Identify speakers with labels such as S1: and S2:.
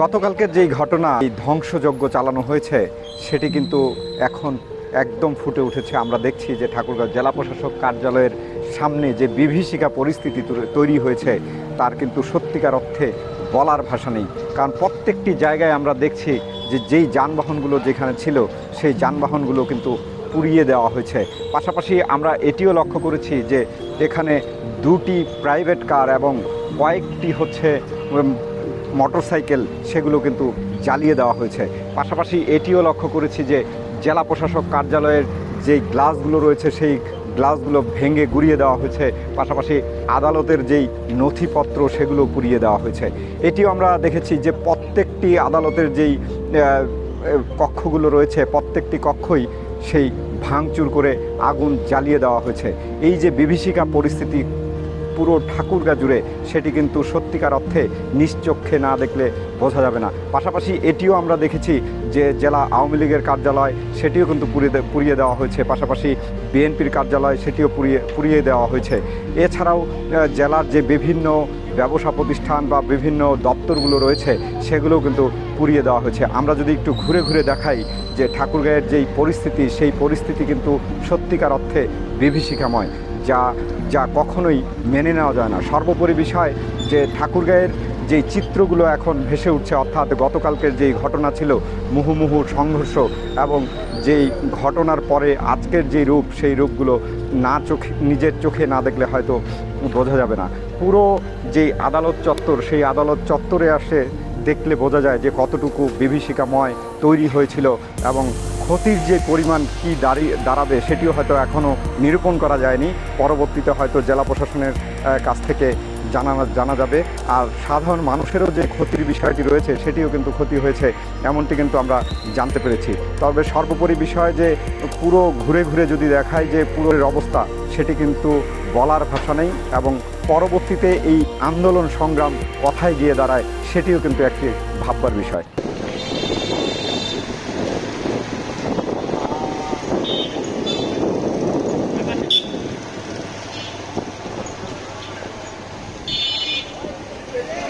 S1: গতকালকের যেই ঘটনা, এই ধ্বংসযজ্ঞ চালানো হয়েছে, সেটি কিন্তু এখন একদম ফুটে উঠেছে। আমরা দেখছি যে ঠাকুরগাঁও জেলা প্রশাসক কার্যালয়ের সামনে যে বিভীষিকা পরিস্থিতি তৈরি হয়েছে, তার কিন্তু সত্যিকার অর্থে বলার ভাষা নেই। কারণ প্রত্যেকটি জায়গায় আমরা দেখছি যে যেই যানবাহনগুলো যেখানে ছিল, সেই যানবাহনগুলো কিন্তু পুড়িয়ে দেওয়া হয়েছে। পাশাপাশি আমরা এটিও লক্ষ্য করেছি যে এখানে দুটি প্রাইভেট কার এবং কয়েকটি হচ্ছে মোটরসাইকেল সেগুলো কিন্তু জ্বালিয়ে দেওয়া হয়েছে। পাশাপাশি এটিও লক্ষ্য করেছি যে জেলা প্রশাসক কার্যালয়ের যে গ্লাসগুলো রয়েছে, সেই গ্লাসগুলো ভেঙে গুড়িয়ে দেওয়া হয়েছে। পাশাপাশি আদালতের যেই নথিপত্র, সেগুলো পুড়িয়ে দেওয়া হয়েছে। এটিও আমরা দেখেছি যে প্রত্যেকটি আদালতের যেই কক্ষগুলো রয়েছে, প্রত্যেকটি কক্ষই সেই ভাঙচুর করে আগুন জ্বালিয়ে দেওয়া হয়েছে। এই যে বিভীষিকা পরিস্থিতি পুরো ঠাকুরগা জুড়ে সেটি কিন্তু সত্যিকার অর্থে নিশ্চক্ষে না দেখলে বোঝা যাবে না। পাশাপাশি এটিও আমরা দেখেছি যে জেলা আওয়ামী লীগের কার্যালয় সেটিও কিন্তু পুড়িয়ে পুড়িয়ে দেওয়া হয়েছে। পাশাপাশি বিএনপির কার্যালয় সেটিও পুড়িয়ে পুড়িয়ে দেওয়া হয়েছে। এছাড়াও জেলার যে বিভিন্ন ব্যবসা প্রতিষ্ঠান বা বিভিন্ন দপ্তরগুলো রয়েছে, সেগুলোও কিন্তু পুড়িয়ে দেওয়া হয়েছে। আমরা যদি একটু ঘুরে ঘুরে দেখাই যে ঠাকুরগাঁয়ের যেই পরিস্থিতি, সেই পরিস্থিতি কিন্তু সত্যিকার অর্থে বিভীষিকাময়। যা যা কখনোই মেনে নেওয়া যায় না। সর্বোপরি বিষয় যে ঠাকুরগাঁয়ের যেই চিত্রগুলো এখন ভেসে উঠছে, অর্থাৎ গতকালকের যেই ঘটনা ছিল মুহুমুহু সংঘর্ষ এবং যেই ঘটনার পরে আজকের যেই রূপ, সেই রূপগুলো না চোখে, নিজের চোখে না দেখলে হয়তো বোঝা যাবে না। পুরো যেই আদালত চত্বর, সেই আদালত চত্বরে আসে দেখলে বোঝা যায় যে কতটুকু বিভীষিকাময় তৈরি হয়েছিল এবং ক্ষতির যে পরিমাণ কি দাঁড়িয়ে দাঁড়াবে সেটিও হয়তো এখনও নিরূপণ করা যায়নি। পরবর্তীতে হয়তো জেলা প্রশাসনের কাছ থেকে জানা জানা যাবে। আর সাধারণ মানুষেরও যে ক্ষতির বিষয়টি রয়েছে সেটিও কিন্তু ক্ষতি হয়েছে, এমনটি কিন্তু আমরা জানতে পেরেছি। তবে সর্বোপরি বিষয় যে পুরো ঘুরে ঘুরে যদি দেখায় যে পুরোর অবস্থা, সেটি কিন্তু বলার ভাষা নেই এবং পরবর্তীতে এই আন্দোলন সংগ্রাম কথায় গিয়ে দাঁড়ায়, সেটিও কিন্তু একটি ভাববার বিষয়।